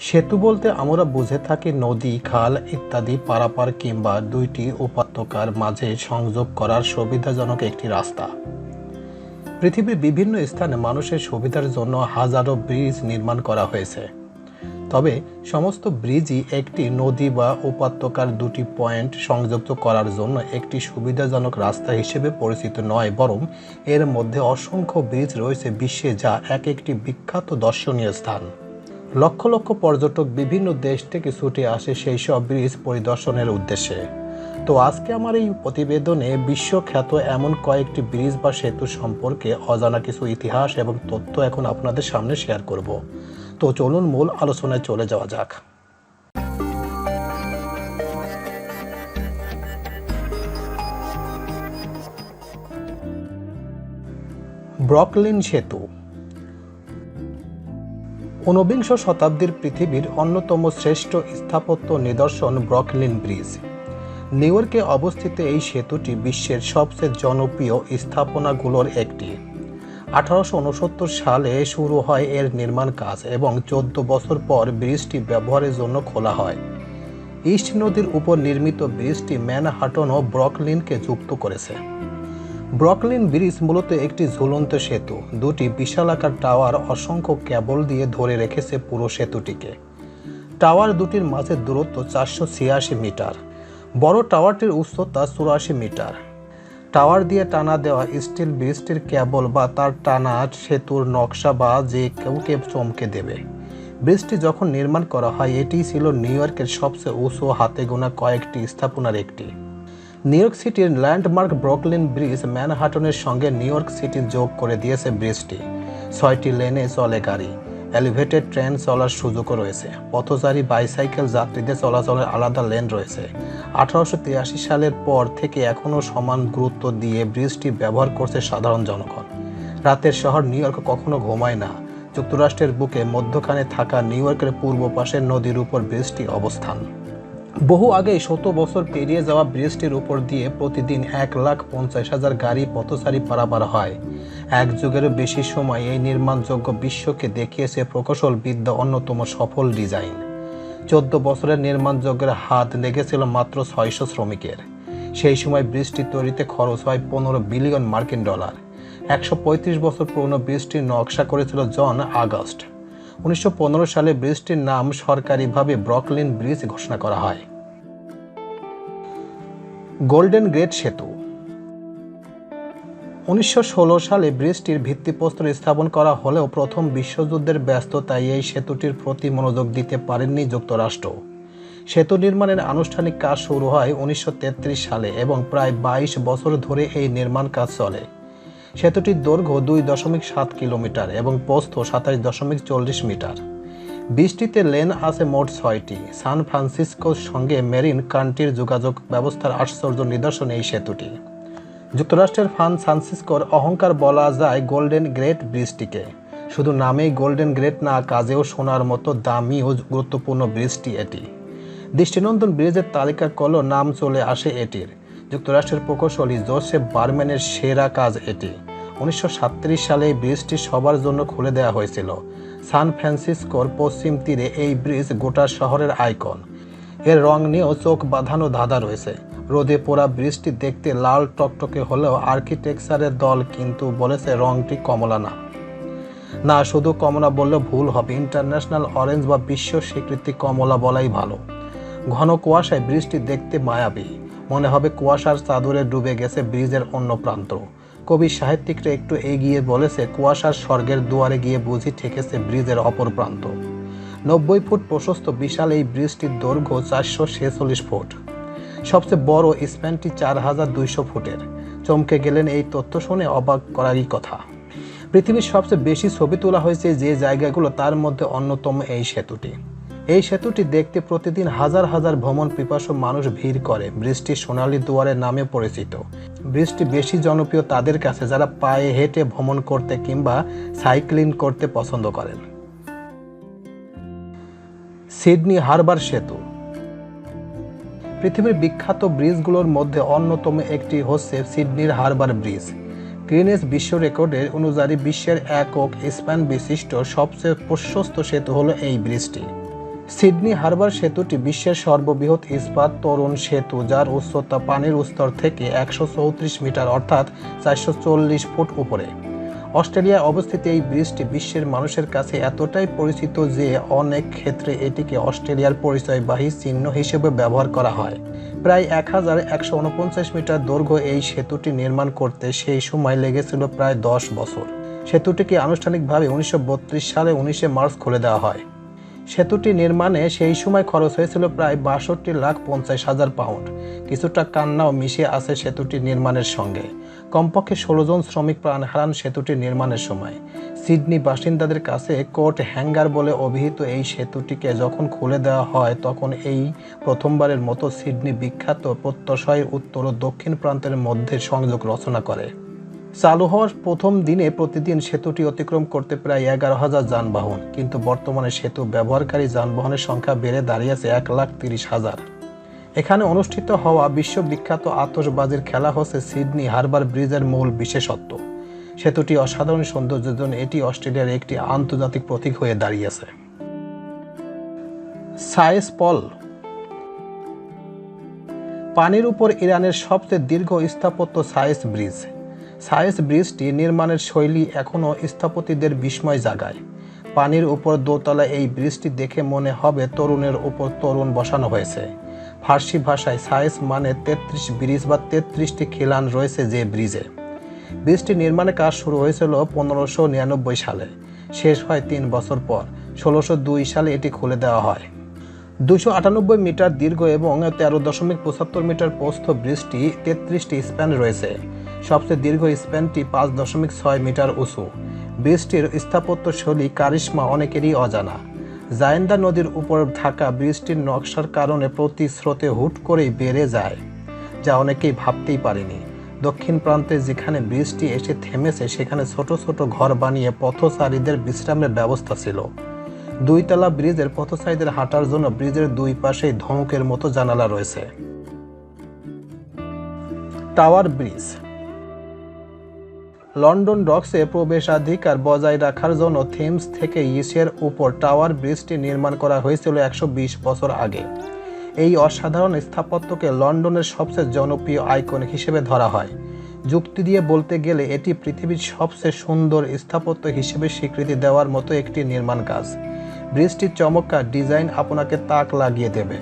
সেতু বলতে আমরা বুঝে থাকি নদী, খাল ইত্যাদি পারাপার কিংবা দুইটি উপত্যকার মাঝে সংযোগ করার সুবিধাজনক একটি রাস্তা। পৃথিবীর বিভিন্ন স্থানে মানুষের সুবিধার জন্য হাজারো ব্রিজ নির্মাণ করা হয়েছে। তবে সমস্ত ব্রিজই একটি নদী বা উপত্যকার দুটি পয়েন্ট সংযুক্ত করার জন্য একটি সুবিধাজনক রাস্তা হিসেবে পরিচিত নয়, বরং এর মধ্যে অসংখ্য ব্রিজ রয়েছে বিশ্বে যা এক একটি বিখ্যাত দর্শনীয় স্থান। লক্ষ লক্ষ পর্যটক বিভিন্ন দেশ থেকে ছুটে আসে সেই সব ব্রিজ পরিদর্শনের উদ্দেশ্যে। তো আজকে আমার এই প্রতিবেদনে বিশ্বখ্যাত এমন কয়েকটি ব্রিজ বা সেতু সম্পর্কে অজানা কিছু ইতিহাস এবং তথ্য এখন আপনাদের সামনে শেয়ার করব। তো চলুন মূল আলোচনায় চলে যাওয়া যাক। ব্রকলিন সেতু ঊনবিংশ শতাব্দীর পৃথিবীর অন্যতম শ্রেষ্ঠ স্থাপত্য নিদর্শন ব্রকলিন ব্রিজ। নিউ ইয়র্কে অবস্থিত এই সেতুটি বিশ্বের সবচেয়ে জনপ্রিয় স্থাপনাগুলোর একটি। আঠারোশো উনসত্তর সালে শুরু হয় এর নির্মাণ কাজ এবং চোদ্দ বছর পর ব্রিজটি ব্যবহারের জন্য খোলা হয়। ইস্ট নদীর উপর নির্মিত ব্রিজটি ম্যানহাটন ও ব্রকলিনকে যুক্ত করেছে। ব্রকলিন ব্রিজ মূলত একটি ঝুলন্ত সেতু। দুটি বিশালাকার টাওয়ার অসংখ্য কেবল দিয়ে ধরে রেখেছে পুরো সেতুটিকে। টাওয়ার দুটির মাঝে দূরত্ব চারশো ছিয়াশি মিটার। বড় টাওয়ারটির উচ্চতা চুরাশি মিটার। টাওয়ার দিয়ে টানা দেওয়া স্টিল ব্রিজটির কেবল বা তার টানা সেতুর নকশা বা যে কেউকে চমকে দেবে। ব্রিজটি যখন নির্মাণ করা হয়, এটিই ছিল নিউ ইয়র্কের সবচেয়ে উঁচু, হাতে গোনা কয়েকটি স্থাপনার একটি। নিউ ইয়র্ক সিটির ল্যান্ডমার্ক ব্রকলিন ব্রিজ ম্যানহাটনের সঙ্গে নিউ ইয়র্ক সিটি যোগ করে দিয়েছে ব্রিজটি ছয়টি লেনে চলে গাড়ি। এলিভেটেড ট্রেন চলার সুযোগও রয়েছে। পথচারী বাইসাইকেল যাত্রীদের চলাচলের আলাদা লেন রয়েছে। আঠারোশো তিরাশি সালের পর থেকে এখনও সমান গুরুত্ব দিয়ে ব্রিজটি ব্যবহার করছে সাধারণ জনগণ। রাতের শহর নিউ ইয়র্ক কখনো ঘুমায় না। যুক্তরাষ্ট্রের বুকে মধ্যখানে থাকা নিউ ইয়র্কের পূর্ব পাশের নদীর উপর ব্রিজটি অবস্থান। বহু আগে শত বছর পেরিয়ে যাওয়া ব্রিজটির উপর দিয়ে প্রতিদিন এক লাখ পঞ্চাশ হাজার গাড়ি পথচারী পারাপার হয়। এক যুগেরও বেশি সময় এই নির্মাণযোগ্য বিশ্বকে দেখিয়েছে প্রকৌশল বিদ্যা অন্যতম সফল ডিজাইন। চোদ্দ বছরের নির্মাণযজ্ঞের হাত লেগেছিল মাত্র ছয়শো শ্রমিকের। সেই সময় ব্রিজটি তৈরিতে খরচ হয় পনেরো বিলিয়ন মার্কিন ডলার। একশো পঁয়ত্রিশ বছর পুরনো ব্রিজটির নকশা করেছিল জন আগস্ট। উনিশশো পনেরো সালে ব্রিজটির নাম সরকারিভাবে ব্রকলিন ব্রিজ ঘোষণা করা হয়। গোল্ডেন গেট সেতু। উনিশশো ষোলো সালে ব্রিজটির ভিত্তিপ্রস্তর স্থাপন করা হলেও প্রথম বিশ্বযুদ্ধের ব্যস্ততায় এই সেতুটির প্রতি মনোযোগ দিতে পারেননি যুক্তরাষ্ট্র। সেতু নির্মাণের আনুষ্ঠানিক কাজ শুরু হয় উনিশশো তেত্রিশ সালে এবং প্রায় বাইশ বছর ধরে এই নির্মাণ কাজ চলে। সেতুটির দৈর্ঘ্য দুই দশমিক সাত কিলোমিটার এবং প্রস্থ সাতাশ দশমিক চল্লিশ মিটার। বৃষ্টিতে লেন আছে মোট ছয়টি। সান ফ্রান্সিসকোর সঙ্গে মেরিন কান্ট্রির যোগাযোগ ব্যবস্থার আশ্চর্য নিদর্শন এই সেতুটি। যুক্তরাষ্ট্রের ফান ফ্রান্সিসকোর অহংকার বলা যায় গোল্ডেন গ্রেট ব্রিজটিকে শুধু নামেই গোল্ডেন গ্রেট না, কাজেও সোনার মতো দামি ও গুরুত্বপূর্ণ ব্রিজটি এটি। দৃষ্টিনন্দন ব্রিজের তালিকা করলেও নাম চলে আসে এটির। যুক্তরাষ্ট্রের প্রকৌশলী জোসেফ বার্ম্যানের সেরা কাজ এটি। উনিশশো সালে এই ব্রিজটি সবার জন্য খুলে দেওয়া হয়েছিল। সান ফ্রান্সিসকোর পশ্চিম তীরে এই ব্রিজ গোটা শহরের আইকন। এর রং নিয়েও চোখ বাঁধানো ধাঁধা রয়েছে। রোদে পোড়া ব্রিজটি দেখতে লাল টকটকে হলেও আর্কিটেকচারের দল কিন্তু বলেছে রংটি কমলা না। না, শুধু কমলা বললে ভুল হবে। ইন্টারন্যাশনাল অরেঞ্জ বা বিশ্ব স্বীকৃতি কমলা বলাই ভালো। ঘন কুয়াশায় বৃষ্টি দেখতে মায়াবী। মনে হবে কুয়াশার চাদরে ডুবে গেছে ব্রিজের অন্য প্রান্ত। কবি সাহিত্যিকরা একটু এগিয়ে বলেছে, কুয়াশার স্বর্গের দুয়ারে গিয়ে বুঝি ঠেকেছে ব্রিজের অপর প্রান্ত। নব্বই ফুট প্রশস্ত বিশাল এই ব্রিজটির দৈর্ঘ্য চারশো ছেচল্লিশ ফুট। সবচেয়ে বড় স্প্যানটি চার হাজার দুইশো ফুটের। চমকে গেলেন এই তথ্য শুনে অবাক করারই কথা। পৃথিবীর সবচেয়ে বেশি ছবি তোলা হয়েছে যে জায়গাগুলো, তার মধ্যে অন্যতম এই সেতুটি। এই সেতুটি দেখতে প্রতিদিন হাজার হাজার ভ্রমণ পিপাসু মানুষ ভিড় করে। বৃষ্টি সোনালী দুয়ারের নামে পরিচিত। বৃষ্টি বেশি জনপ্রিয় তাদের কাছে যারা পায়ে হেঁটে ভ্রমণ করতে কিংবা সাইক্লিং করতে পছন্দ করেন। সিডনি হারবার সেতু। পৃথিবীর বিখ্যাত ব্রিজগুলোর মধ্যে অন্যতম একটি হচ্ছে সিডনির হারবার ব্রিজ। গ্রিনেস বিশ্ব রেকর্ডের অনুযায়ী বিশ্বের একক স্প্যান বিশিষ্ট সবচেয়ে প্রশস্ত সেতু হলো এই ব্রিজটি। সিডনি হারবার সেতুটি বিশ্বের সর্ববৃহৎ ইস্পাত তরুণ সেতু, যার উচ্চতা পানির স্তর থেকে একশো চৌত্রিশ মিটার, অর্থাৎ চারশো চল্লিশ ফুট উপরে। অস্ট্রেলিয়ায় অবস্থিত এই ব্রিজটি বিশ্বের মানুষের কাছে এতটাই পরিচিত যে অনেক ক্ষেত্রে এটিকে অস্ট্রেলিয়ার পরিচয়বাহী চিহ্ন হিসেবে ব্যবহার করা হয়। প্রায় এক হাজার একশো উনপঞ্চাশ মিটার দৈর্ঘ্য এই সেতুটি নির্মাণ করতে সেই সময় লেগেছিল প্রায় দশ বছর। সেতুটিকে আনুষ্ঠানিকভাবে উনিশশো বত্রিশ সালে উনিশে মার্চ খুলে দেওয়া হয়। সেতুটি নির্মাণে সেই সময় খরচ হয়েছিল প্রায় বাষট্টি লাখ পঞ্চাশ হাজার পাউন্ড। কিছুটা কান্নাও মিশে আছে সেতুটি নির্মাণের সঙ্গে। কমপক্ষে ষোলো জন শ্রমিক প্রাণ হারান সেতুটি নির্মাণের সময়। সিডনি বাসিন্দাদের কাছে কোর্ট হ্যাঙ্গার বলে অভিহিত এই সেতুটিকে যখন খুলে দেওয়া হয়, তখন এই প্রথমবারের মতো সিডনি বিখ্যাত প্রত্যশয়ের উত্তর ও দক্ষিণ প্রান্তের মধ্যে সংযোগ রচনা করে। চালু হওয়ার প্রথম দিনে প্রতিদিন সেতুটি অতিক্রম করতে প্রায় এগারো হাজার যানবাহন, কিন্তু বর্তমানে সেতু ব্যবহারকারী যানবাহনের সংখ্যা বেড়ে দাঁড়িয়েছে এক লাখ তিরিশ হাজার। এখানে অনুষ্ঠিত হওয়া বিশ্ববিখ্যাত আতশবাজির খেলা হচ্ছে সিডনি হারবার ব্রিজের মূল বিশেষত্ব। সেতুটি অসাধারণ সৌন্দর্যের জন্য এটি অস্ট্রেলিয়ার একটি আন্তর্জাতিক প্রতীক হয়ে দাঁড়িয়েছে। সায়েস পল পানির উপর ইরানের সবচেয়ে দীর্ঘ স্থাপত্য সায়েস ব্রিজ। সায়েস ব্রিজটি নির্মাণের শৈলী এখনও স্থপতিদের বিস্ময় জাগায়। পানির উপর দোতলা এই ব্রিজটি দেখে মনে হবে তরুণের উপর তরুণ বসানো হয়েছে। ফার্সি ভাষায় সায়েস মানে তেত্রিশ ব্রিজ বা তেত্রিশটি খিলান রয়েছে যে ব্রিজে। ব্রিজটি নির্মাণের কাজ শুরু হয়েছিল পনেরোশো নিরানব্বই সালে। শেষ হয় তিন বছর পর। ষোলোশো দুই সালে এটি খুলে দেওয়া হয়। দুশো আটানব্বই মিটার দীর্ঘ এবং তেরো দশমিক পঁচাত্তর মিটার প্রস্থ ব্রিজটি তেত্রিশটি স্প্যান রয়েছে। সবচেয়ে দীর্ঘ স্প্যানটি পাঁচ দশমিক ছয় মিটার উঁচু। ব্রিজটির স্থাপত্য শৈলী কারিশ্মা অনেকেরই অজানা। জায়েন্দা নদীর উপর থাকা ব্রিজটির নকশার কারণে প্রতি স্রোতে হুট করেই বেড়ে যায়, যা অনেকেই ভাবতেই পারেনি। দক্ষিণ প্রান্তে যেখানে ব্রিজটি এসে থেমেছে, সেখানে ছোট ছোট ঘর বানিয়ে পথচারীদের বিশ্রামের ব্যবস্থা ছিল। দুইতলা ব্রিজের পথচারীদের হাঁটার জন্য ব্রিজের দুই পাশেই ধমকের মতো জানালা রয়েছে। টাওয়ার ব্রিজ লন্ডন ডকসে প্রবেশাধিকার বজায় রাখার জন্য থেমস থেকে ইসের উপর টাওয়ার ব্রিজটি নির্মাণ করা হয়েছিল একশো বিশ বছর আগে। এই অসাধারণ স্থাপত্যকে লন্ডনের সবচেয়ে জনপ্রিয় আইকন হিসেবে ধরা হয়। যুক্তি দিয়ে বলতে গেলে এটি পৃথিবীর সবচেয়ে সুন্দর স্থাপত্য হিসেবে স্বীকৃতি দেওয়ার মতো একটি নির্মাণ কাজ। ব্রিজটির চমৎকার ডিজাইন আপনাকে তাক লাগিয়ে দেবে।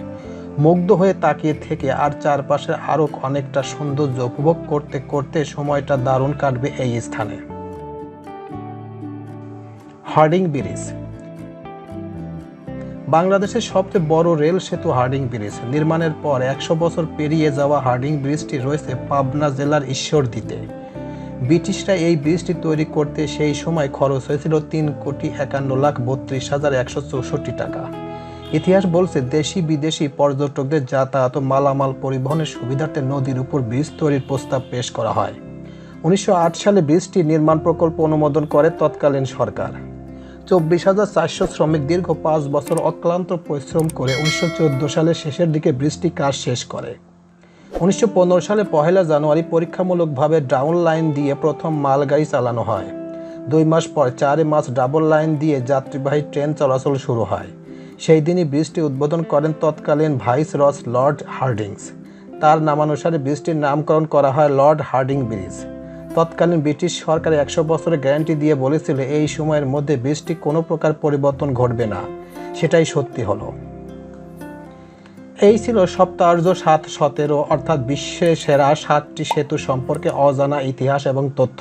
মুগ্ধ হয়ে তাকিয়ে থেকে আর চারপাশে আরও অনেকটা সৌন্দর্য উপভোগ করতে করতে সময়টা দারুণ কাটবে এই স্থানে। Hardinge bridge. বাংলাদেশের সবচেয়ে বড় রেল সেতু হার্ডিং ব্রিজ। নির্মাণের পর একশো বছর পেরিয়ে যাওয়া হার্ডিং ব্রিজটি রয়েছে পাবনা জেলার ঈশ্বরদীতে। ব্রিটিশরা এই ব্রিজটি তৈরি করতে সেই সময় খরচ হয়েছিল তিন কোটি একান্ন লাখ বত্রিশ হাজার একশো চৌষট্টি টাকা। ইতিহাস বলছে, দেশি বিদেশি পর্যটকদের যাতায়াত ও মালামাল পরিবহনের সুবিধার্থে নদীর উপর ব্রিজ তৈরির প্রস্তাব পেশ করা হয়। উনিশশো আট সালে ব্রিজটি নির্মাণ প্রকল্প অনুমোদন করে তৎকালীন সরকার। চব্বিশ হাজার চারশো শ্রমিক দীর্ঘ পাঁচ বছর অক্লান্ত পরিশ্রম করে উনিশশো চোদ্দ সালের শেষের দিকে ব্রিজটি কাজ শেষ করে। উনিশশো পনেরো সালে পহেলা জানুয়ারি পরীক্ষামূলকভাবে ডাউন লাইন দিয়ে প্রথম মালগাড়ি চালানো হয়। দুই মাস পর চারে মাস ডাবল লাইন দিয়ে যাত্রীবাহী ট্রেন চলাচল শুরু হয়। সেই দিনই ব্রিজটি উদ্বোধন করেন তৎকালীন ভাইস রস লর্ড হার্ডিংস। তার নামানুসারে ব্রিজটির নামকরণ করা হয় লর্ড হার্ডিং ব্রিজ। তৎকালীন ব্রিটিশ সরকার একশো বছরের গ্যারান্টি দিয়ে বলেছিল, এই সময়ের মধ্যে ব্রিজটি কোনো প্রকার পরিবর্তন ঘটবে না। সেটাই সত্যি হলো। এই ছিল সপ্তাহার্য সাত সতেরো, অর্থাৎ বিশ্বের সেরা সাতটি সেতু সম্পর্কে অজানা ইতিহাস এবং তথ্য।